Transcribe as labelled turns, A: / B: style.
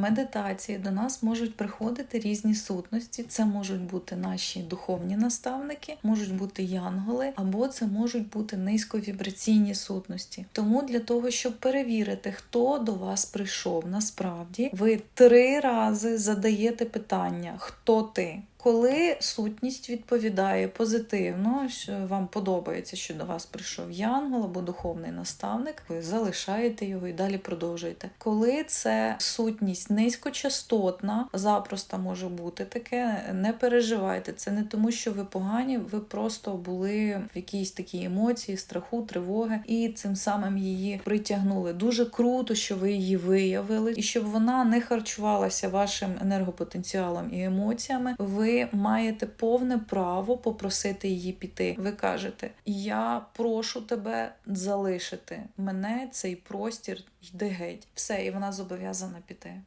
A: медитації до нас можуть приходити різні сутності. Це можуть бути наші духовні наставники, можуть бути янголи, або це можуть бути низьковібраційні сутності. Тому для того, щоб перевірити, хто до вас прийшов, насправді ви три рази задаєте питання, хто ти. Коли сутність відповідає позитивно, що вам подобається, що до вас прийшов янгол або духовний наставник, ви залишаєте його і далі продовжуєте. Коли це сутність низькочастотна, запросто може бути таке, не переживайте. Це не тому, що ви погані, ви просто були в якійсь такій емоції, страху, тривоги, і цим самим її притягнули. Дуже круто, що ви її виявили, і щоб вона не харчувалася вашим енергопотенціалом і емоціями. Ви маєте повне право попросити її піти. Ви кажете: Я прошу тебе залишити мене цей простір, йди геть. Все, і вона зобов'язана піти.